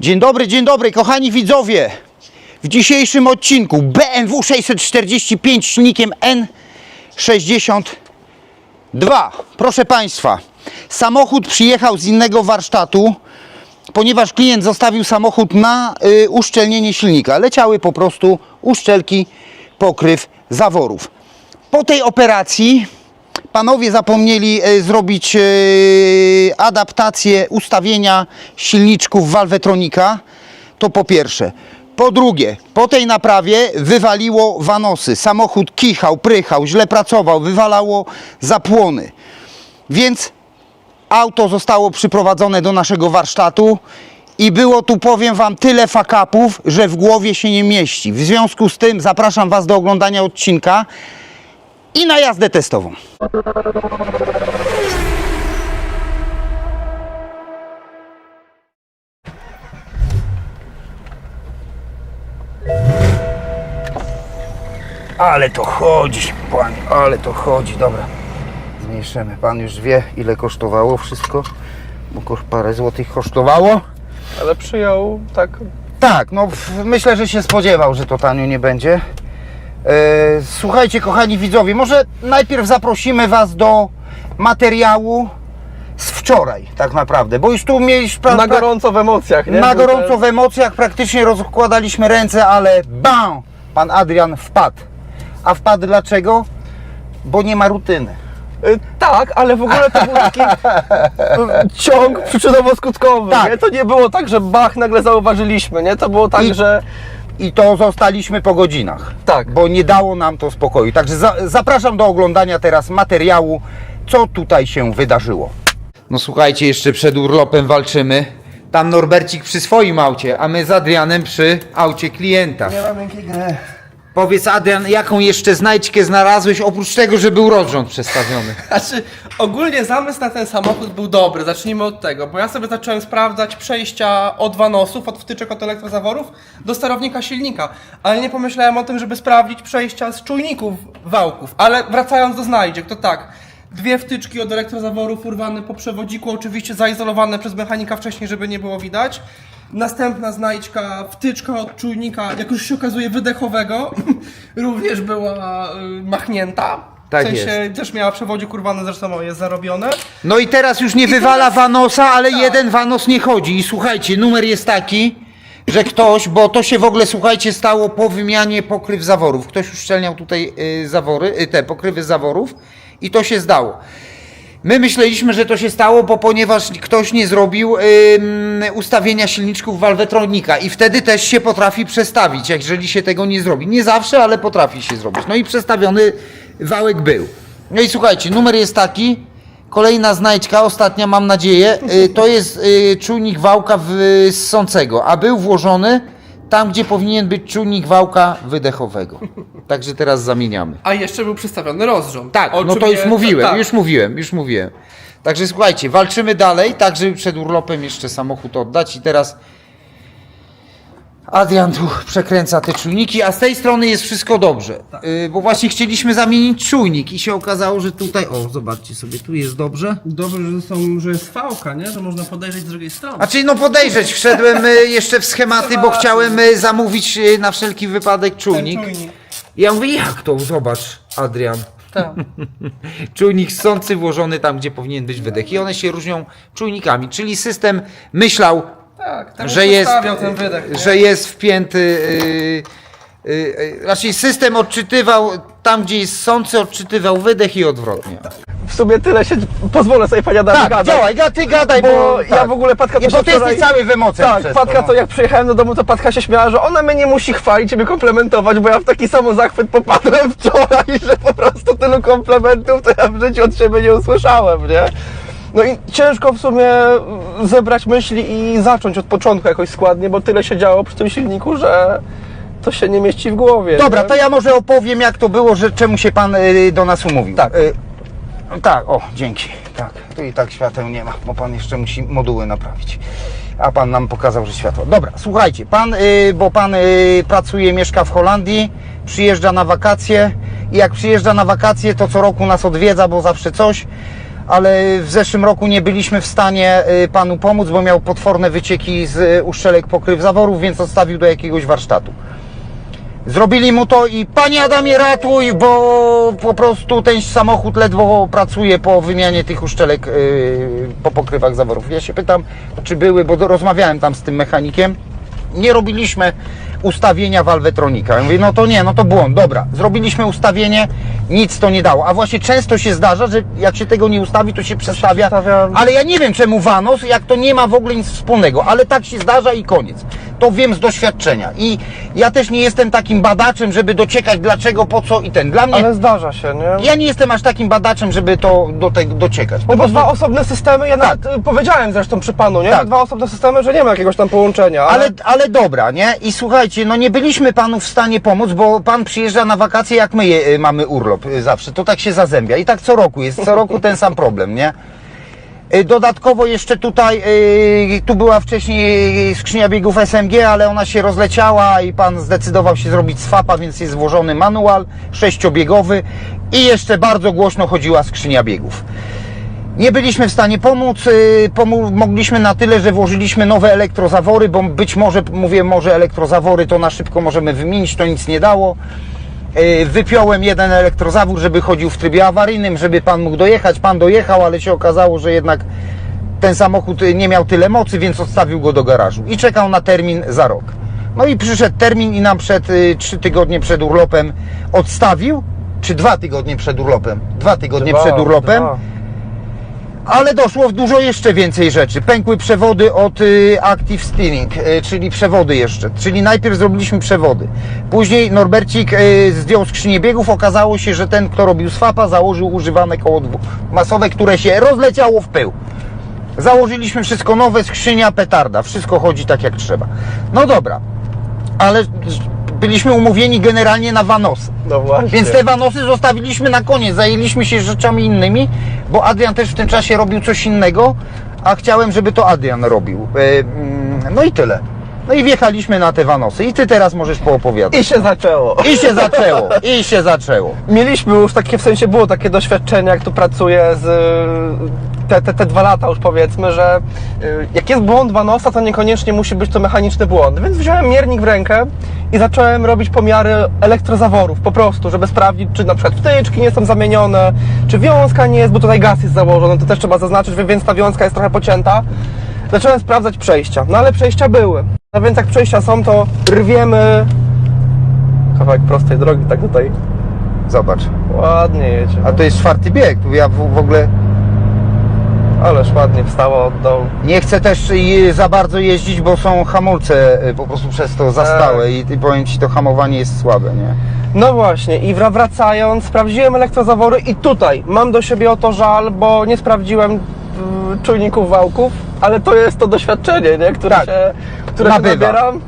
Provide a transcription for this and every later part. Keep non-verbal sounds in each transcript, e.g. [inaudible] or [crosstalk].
Dzień dobry, dzień dobry, kochani widzowie. W dzisiejszym odcinku BMW 645 silnikiem N62. Proszę Państwa, samochód przyjechał z innego warsztatu, ponieważ klient zostawił samochód na y, uszczelnienie silnika. Leciały po prostu uszczelki, pokryw zaworów. Po tej operacji panowie zapomnieli e, zrobić e, adaptację ustawienia silniczków Valvetronika. To po pierwsze. Po drugie, po tej naprawie wywaliło wanosy. Samochód kichał, prychał, źle pracował, wywalało zapłony. Więc auto zostało przyprowadzone do naszego warsztatu i było tu, powiem Wam, tyle fakapów, że w głowie się nie mieści. W związku z tym zapraszam Was do oglądania odcinka i na jazdę testową. Ale to chodzi, panie, ale to chodzi, dobra. Zmniejszymy. Pan już wie, ile kosztowało wszystko, bo parę złotych kosztowało. Ale przyjął tak. Tak, no myślę, że się spodziewał, że to tanio nie będzie. E, słuchajcie, kochani widzowie, może najpierw zaprosimy Was do materiału z wczoraj, tak naprawdę, bo już tu mieliśmy pra- Na gorąco w emocjach, nie? na gorąco w emocjach, praktycznie rozkładaliśmy ręce, ale bam! Pan Adrian wpadł. A wpadł dlaczego? Bo nie ma rutyny. Y, Tak, ale w ogóle to był taki y, ciąg przyczynowo-skutkowy. Tak. Nie? To nie było tak, że bach, nagle zauważyliśmy, nie? To było tak, I- że I to zostaliśmy po godzinach. Tak. Bo nie dało nam to spokoju. Także za, zapraszam do oglądania teraz materiału, co tutaj się wydarzyło. No słuchajcie, jeszcze przed urlopem walczymy. Tam Norbercik przy swoim aucie, a my z Adrianem przy aucie klienta. Nie ma miękkiej gry. Powiedz Adrian, jaką jeszcze znajdźkę znalazłeś, oprócz tego, że był rozrząd przestawiony? [laughs] Znaczy, ogólnie zamysł na ten samochód był dobry, zacznijmy od tego, bo ja sobie zacząłem sprawdzać przejścia od wanosów, od wtyczek, od elektrozaworów do sterownika silnika, ale nie pomyślałem o tym, żeby sprawdzić przejścia z czujników wałków, ale wracając do znajdziek, to tak, dwie wtyczki od elektrozaworów urwane po przewodziku, oczywiście zaizolowane przez mechanika wcześniej, żeby nie było widać. Następna znajdźka, wtyczka od czujnika, jak już się okazuje, wydechowego, [laughs] również była y, machnięta. Tak w sensie jest. też miała przewodzik urwany, zresztą jest zarobione. No i teraz już nie wywala teraz- Vanosa, ale Tak. jeden Vanos nie chodzi. I słuchajcie, numer jest taki, że ktoś, bo to się w ogóle, słuchajcie, stało po wymianie pokryw zaworów. Ktoś uszczelniał tutaj y, zawory, y, te pokrywy zaworów i to się zdało. My myśleliśmy, że to się stało, bo ponieważ ktoś nie zrobił ym, ustawienia silniczków Valvetronika i wtedy też się potrafi przestawić, jeżeli się tego nie zrobi. Nie zawsze, ale potrafi się zrobić. No i przestawiony wałek był. No i słuchajcie, numer jest taki, kolejna znajdźka, ostatnia mam nadzieję, y, to jest y, czujnik wałka w- ssącego, a był włożony tam, gdzie powinien być czujnik wałka wydechowego. Także teraz zamieniamy. A jeszcze był przystawiony rozrząd. Tak, O no to już mówiłem, tak. już mówiłem, już mówiłem. Także słuchajcie, walczymy dalej, tak żeby przed urlopem jeszcze samochód oddać i teraz Adrian tu przekręca te czujniki, a z tej strony jest wszystko dobrze, Tak. yy, bo właśnie chcieliśmy zamienić czujnik i się okazało, że tutaj, o zobaczcie sobie, tu jest dobrze. Dobrze, że, są, że jest fałka, nie? Że można podejrzeć z drugiej strony. A czyli no podejrzeć, wszedłem y, jeszcze w schematy, bo chciałem y, zamówić y, na wszelki wypadek Ten czujnik. czujnik. I ja mówię, jak to? Zobacz, Adrian. Tak. [laughs] czujnik ssący włożony tam, gdzie powinien być wydech. I one się różnią czujnikami, czyli system myślał, Tak, temu że jest, przestawiał ten wydech. nie? że jest wpięty. Yy, raczej system odczytywał tam, gdzie jest ssący, odczytywał wydech i odwrotnie. W sumie tyle się pozwolę sobie panie Adamie Tak, gadać. działaj, ga- ty gadaj, bo, Bo ja tak. w ogóle Patka Nie, to bo ty wczoraj- jesteś cały w emocjach Tak, przez Patka to, no. to jak przyjechałem do domu, to Patka się śmiała, że ona mnie nie musi chwalić i mnie komplementować, bo ja w taki samo zachwyt popadłem [laughs] wczoraj, że po prostu tylu komplementów to ja w życiu od siebie nie usłyszałem, nie? No i ciężko w sumie zebrać myśli i zacząć od początku jakoś składnie, bo tyle się działo przy tym silniku, że to się nie mieści w głowie. Dobra, nie? to ja może opowiem, jak to było, że czemu się pan y, do nas umówił. Tak. Y, tak, o, dzięki. Tak, tu i tak świateł nie ma, bo pan jeszcze musi moduły naprawić. A pan nam pokazał, że światło. Dobra, słuchajcie, pan, y, bo pan y, pracuje, mieszka w Holandii, przyjeżdża na wakacje i jak przyjeżdża na wakacje, to co roku nas odwiedza, bo zawsze coś. Ale w zeszłym roku nie byliśmy w stanie y, panu pomóc, bo miał potworne wycieki z y, uszczelek pokryw zaworów, więc odstawił do jakiegoś warsztatu. Zrobili mu to i panie Adamie ratuj, bo po prostu ten samochód ledwo pracuje po wymianie tych uszczelek yy, po pokrywach zaworów. Ja się pytam, czy były, bo rozmawiałem tam z tym mechanikiem. Nie robiliśmy ustawienia walwetronika. Ja mówię, no to nie, no to błąd, dobra. Zrobiliśmy ustawienie, nic to nie dało. A właśnie często się zdarza, że jak się tego nie ustawi, to się przestawia. przestawia- Ale ja nie wiem czemu Vanos, jak to nie ma w ogóle nic wspólnego, ale tak się zdarza i koniec. To wiem z doświadczenia. I ja też nie jestem takim badaczem, żeby dociekać dlaczego, po co i ten. Dla mnie, Ale zdarza się, nie? ja nie jestem aż takim badaczem, żeby to do tego dociekać. No bo dwa osobne systemy, ja nawet y, powiedziałem zresztą przy panu, nie? Tak. Dwa osobne systemy, że nie ma jakiegoś tam połączenia. Ale, ale dobra, nie? I słuchajcie, no nie byliśmy panu w stanie pomóc, bo pan przyjeżdża na wakacje, jak my je, y, mamy urlop y, zawsze. To tak się zazębia. I tak co roku jest, co roku ten sam problem, nie? Y, Dodatkowo jeszcze tutaj, tu była wcześniej skrzynia biegów SMG, ale ona się rozleciała i pan zdecydował się zrobić swapa, więc jest włożony manual sześciobiegowy i jeszcze bardzo głośno chodziła skrzynia biegów. Nie byliśmy w stanie pomóc. y, mogliśmy na tyle, że włożyliśmy nowe elektrozawory, bo być może, mówię, może elektrozawory to na szybko możemy wymienić, to nic nie dało. Y, Wypiąłem jeden elektrozawór, żeby chodził w trybie awaryjnym, żeby pan mógł dojechać. Pan dojechał, ale się okazało, że jednak ten samochód nie miał tyle mocy, więc odstawił go do garażu i czekał na termin za rok. No i przyszedł termin i nam przed y, trzy tygodnie przed urlopem odstawił, czy dwa tygodnie przed urlopem? Dwa tygodnie Dwa, przed urlopem. dwa. Ale doszło w dużo jeszcze więcej rzeczy. Pękły przewody od y, Active Steering, y, czyli przewody jeszcze. Czyli najpierw zrobiliśmy przewody. Później Norbercik y, zdjął skrzynię biegów. Okazało się, że ten, kto robił swapa, założył używane koło masowe, które się rozleciało w pył. Założyliśmy wszystko nowe, skrzynia, petarda. Wszystko chodzi tak jak trzeba. No dobra, ale byliśmy umówieni generalnie na Vanosy. No właśnie. Więc te wanosy zostawiliśmy na koniec, zajęliśmy się rzeczami innymi, bo Adrian też w tym czasie robił coś innego, a chciałem, żeby to Adrian robił. E, mm, No i tyle. No i wjechaliśmy na te wanosy i ty teraz możesz poopowiadać. I się zaczęło. I się zaczęło, [laughs] i się zaczęło. Mieliśmy już takie, w sensie było takie doświadczenie, jak tu pracuję z y, te, te, te dwa lata już powiedzmy, że y, jak jest błąd Vanosa, to niekoniecznie musi być to mechaniczny błąd. Więc wziąłem miernik w rękę i zacząłem robić pomiary elektrozaworów po prostu, żeby sprawdzić, czy na przykład wtyczki nie są zamienione, czy wiązka nie jest, bo tutaj gaz jest założony, to też trzeba zaznaczyć, więc ta wiązka jest trochę pocięta. Zacząłem sprawdzać przejścia, no ale przejścia były. No więc jak przejścia są, to rwiemy kawałek prostej drogi, tak tutaj Zobacz. Ładnie jedzie. A to jest czwarty bieg. Tu Ja w, w ogóle Ależ ładnie wstało od dołu. nie chcę też y, za bardzo jeździć, bo są hamulce y, po prostu przez to za stałe i, i powiem ci, to hamowanie jest słabe, nie? No właśnie, i wra- wracając, sprawdziłem elektrozawory i tutaj mam do siebie o to żal, bo nie sprawdziłem czujników wałków, ale to jest to doświadczenie, nie? które Tak. się, które się nabieram.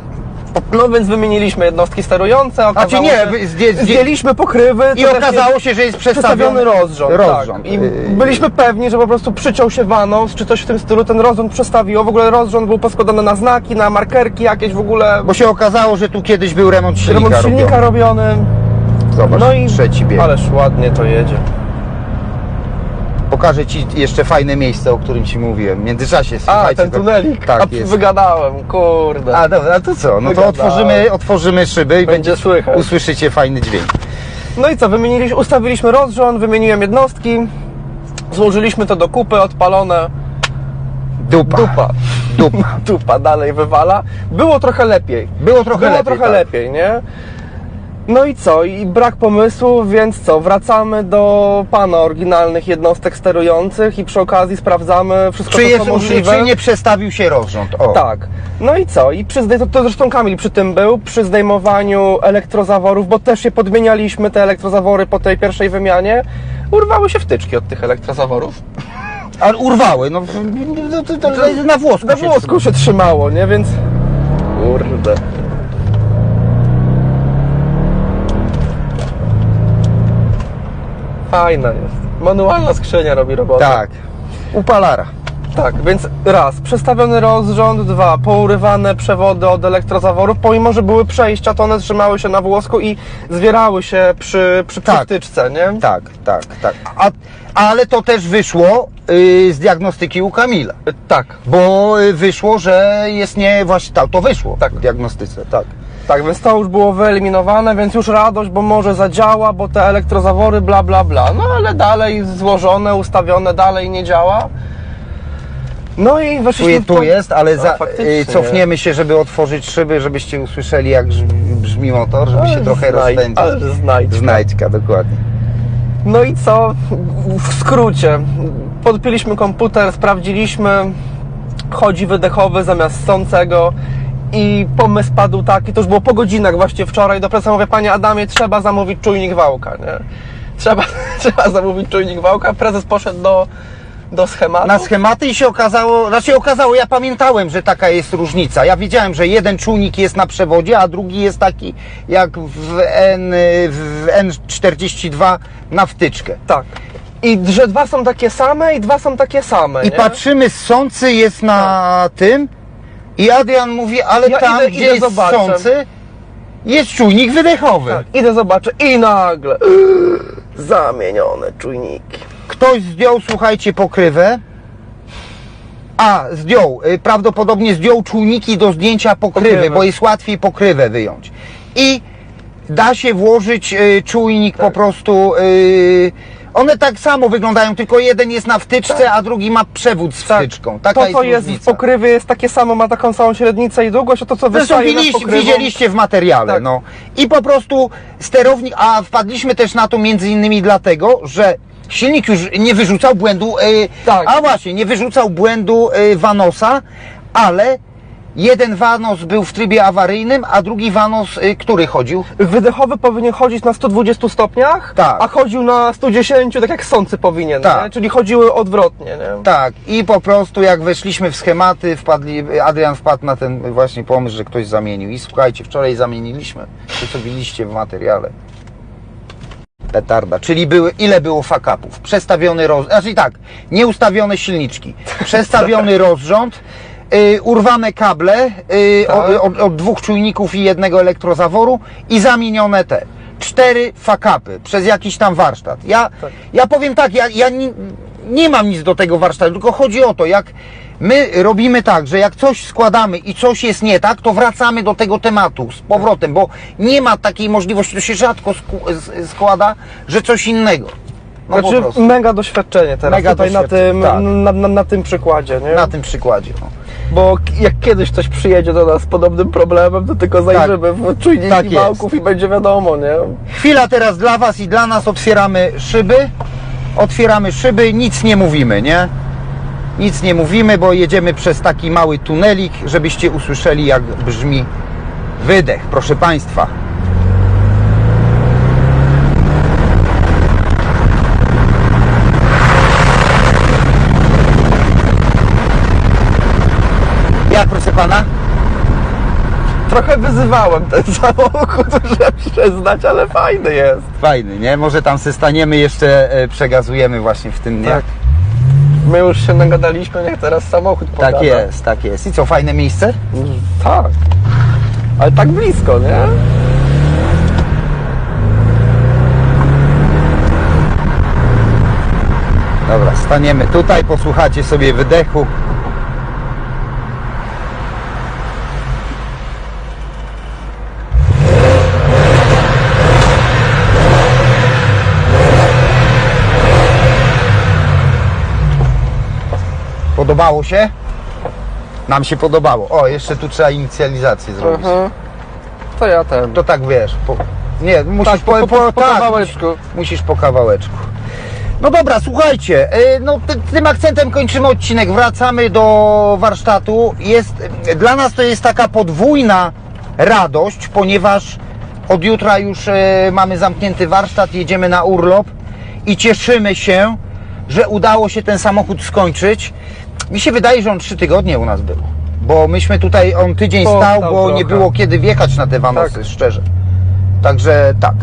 No więc wymieniliśmy jednostki sterujące, okazało Znaczy nie, się, zdję- zdję- zdjęliśmy pokrywy. I okazało się, że jest przestawiony rozrząd. rozrząd. Tak. I byliśmy pewni, że po prostu przyciął się wanos, czy coś w tym stylu, ten rozrząd przestawiło. W ogóle rozrząd był poskładany na znaki, na markerki jakieś w ogóle. Bo się okazało, że tu kiedyś był remont silnika, Remont silnika robiony. robiony. Zobacz, No i trzeci bieg. Ależ ładnie to jedzie. Pokażę Ci jeszcze fajne miejsce, o którym Ci mówiłem. W międzyczasie, A, słuchajcie. ten to- tunelik. Tak, A, jest. Wygadałem, kurde. A, dobra, a to co? No to Wygadałem. otworzymy, otworzymy szyby i Będzie będzie, słychać. usłyszycie fajny dźwięk. No i co, wymieniliśmy, ustawiliśmy rozrząd, wymieniłem jednostki, złożyliśmy to do kupy, odpalone. Dupa. Dupa. Dupa. [laughs] Dupa dalej wywala. Było trochę lepiej. Było trochę Było lepiej. trochę tak. lepiej, nie? No i co? I brak pomysłu, więc co? Wracamy do pana oryginalnych jednostek sterujących i przy okazji sprawdzamy wszystko, Czy, co jest, możliwe. czy nie przestawił się rozrząd? O. Tak. No i co? I przy zdej... to, to zresztą Kamil przy tym był, przy zdejmowaniu elektrozaworów, bo też je podmienialiśmy, te elektrozawory po tej pierwszej wymianie, urwały się wtyczki od tych elektrozaworów. Ale urwały, no, no to, to, to, na włosku Na się włosku się trzymało, nie? Więc... Kurde. Fajna jest. Manualna skrzynia robi robotę. Tak. Upalara. Tak, więc raz, przestawiony rozrząd, dwa, pourywane przewody od elektrozaworów, pomimo, że były przejścia, to one trzymały się na włosku i zwierały się przy, przy, Tak. wtyczce, nie? Tak, tak, tak. A, ale to też wyszło y, z diagnostyki u Kamila. Tak, Bo y, wyszło, że jest nie właśnie to wyszło Tak. w diagnostyce, tak. Tak, więc to już było wyeliminowane, więc już radość, bo może zadziała, bo te elektrozawory, bla, bla, bla. No ale dalej złożone, ustawione, dalej nie działa. No i Tu, weszliśmy tu to- jest, ale No, za, faktycznie. y, cofniemy się, żeby otworzyć szyby, żebyście usłyszeli jak brzmi, motor, żeby Ale się trochę znajdź- rozpędzić. ale znajdźka. Znajdźka, dokładnie. No i co? W skrócie, podpiliśmy komputer, sprawdziliśmy, chodzi wydechowy zamiast sącego i pomysł padł taki, to już było po godzinach właśnie wczoraj, do prezesa mówię, panie Adamie, trzeba zamówić czujnik wałka, nie? Trzeba, [laughs] trzeba zamówić czujnik wałka, prezes poszedł do, do schematu. Na schematy i się okazało, znaczy okazało, ja pamiętałem, że taka jest różnica. Ja wiedziałem, że jeden czujnik jest na przewodzie, a drugi jest taki jak w, N, w N42 na wtyczkę. Tak. I że dwa są takie same i dwa są takie same, I nie? patrzymy, sący jest na tym i Adrian mówi, ale Ja tam, idę- gdzie idę jest zobaczę. sący, jest czujnik wydechowy. Tak, idę zobaczę i nagle [gasps] zamienione czujniki. Ktoś zdjął, słuchajcie, pokrywę. A, zdjął. y, Prawdopodobnie zdjął czujniki do zdjęcia pokrywy, Pokrywy. bo jest łatwiej pokrywę wyjąć. I da się włożyć y, czujnik Tak. po prostu. y, one tak samo wyglądają, tylko jeden jest na wtyczce, a drugi ma przewód z wtyczką. Taka Tak. to, jest co jest w różnica. pokrywie, jest takie samo, ma taką samą średnicę i długość, a to, co Zresztą wystaje nad widzieliście, pokrywą... widzieliście w materiale, Tak. no. I po prostu sterownik, a wpadliśmy też na to między innymi dlatego, że silnik już nie wyrzucał błędu, y, Tak. a właśnie, nie wyrzucał błędu y, Vanosa, ale jeden Vanos był w trybie awaryjnym, a drugi Vanos, y, który chodził? Wydechowy powinien chodzić na 120 stopniach, Tak. a chodził na 110, tak jak sący powinien, Tak. nie? czyli chodziły odwrotnie. Nie? Tak, i po prostu jak weszliśmy w schematy, wpadli, Adrian wpadł na ten właśnie pomysł, że ktoś zamienił. I słuchajcie, wczoraj zamieniliśmy, to co widzieliście w materiale. Petarda, czyli były, ile było fakapów? Przestawiony rozrząd, znaczy tak, nieustawione silniczki, [laughs] przestawiony rozrząd, urwane kable y, Tak. od, od, dwóch czujników i jednego elektrozaworu i zamienione te. Cztery fakapy przez jakiś tam warsztat. Ja, Tak. ja powiem tak, ja, ja nie, nie mam nic do tego warsztatu, tylko chodzi o to, jak my robimy tak, że jak coś składamy i coś jest nie tak, to wracamy do tego tematu z powrotem, bo nie ma takiej możliwości, to się rzadko składa, że coś innego. No Znaczy, mega doświadczenie teraz Mega tutaj na doświadczenie, tym, tak. na, na, na tym przykładzie, nie? Na tym przykładzie. No. Bo jak kiedyś ktoś przyjedzie do nas z podobnym problemem, to tylko zajrzymy w czujniki Tak wałków i będzie wiadomo, nie? Chwila teraz dla Was i dla nas otwieramy szyby. Otwieramy szyby, nic nie mówimy, nie? Nic nie mówimy, bo jedziemy przez taki mały tunelik, żebyście usłyszeli, jak brzmi wydech, proszę Państwa. Jak, proszę Pana? Trochę wyzywałem ten [laughs] samochód, muszę przyznać, ale fajny jest. Fajny, nie? Może tam se staniemy, jeszcze e, przegazujemy właśnie w tym, nie? Tak. My już się nagadaliśmy, niech teraz samochód pogada. tak jest, tak jest. I co, fajne miejsce? Tak. Ale tak blisko, nie? Dobra, staniemy tutaj, posłuchacie sobie wydechu. Podobało się? Nam się podobało. O, jeszcze tu trzeba inicjalizację zrobić. Mhm. To ja ten. To tak wiesz. Po, nie, musisz Tak, po- po- po tak, kawałeczku. Musisz, po kawałeczku. No dobra, słuchajcie, y, no ty, tym akcentem kończymy odcinek, wracamy do warsztatu. Jest, dla nas to jest taka podwójna radość, ponieważ od jutra już y, mamy zamknięty warsztat, jedziemy na urlop i cieszymy się, że udało się ten samochód skończyć. Mi się wydaje, że on trzy tygodnie u nas był, bo myśmy tutaj, on tydzień Postał stał, bo nie trochę. było kiedy wjechać na te wanosy, Tak. szczerze. Także tak.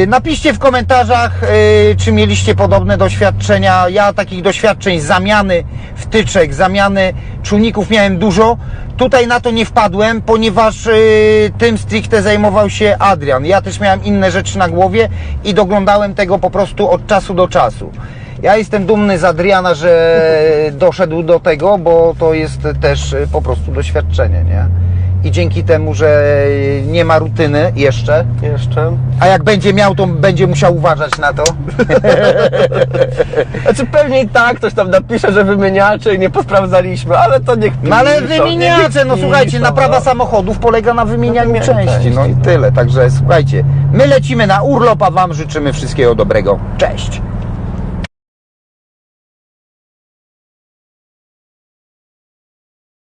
Yy, Napiszcie w komentarzach, yy, czy mieliście podobne doświadczenia. Ja takich doświadczeń zamiany wtyczek, zamiany czujników miałem dużo. Tutaj na to nie wpadłem, ponieważ yy, tym stricte zajmował się Adrian. Ja też miałem inne rzeczy na głowie i doglądałem tego po prostu od czasu do czasu. Ja jestem dumny z Adriana, że doszedł do tego, bo to jest też y, po prostu doświadczenie, nie? I dzięki temu, że nie ma rutyny jeszcze, Jeszcze. a jak będzie miał, to będzie musiał uważać na to. [laughs] Znaczy pewnie i tak ktoś tam napisze, że wymieniacze i nie posprawdzaliśmy, ale to niech No ale piszą, wymieniacze, niech no słuchajcie, piszą, naprawa no. samochodów polega na wymienianiu wymianie części, no i części, tyle. Także słuchajcie, my lecimy na urlop, a Wam życzymy wszystkiego dobrego. Cześć!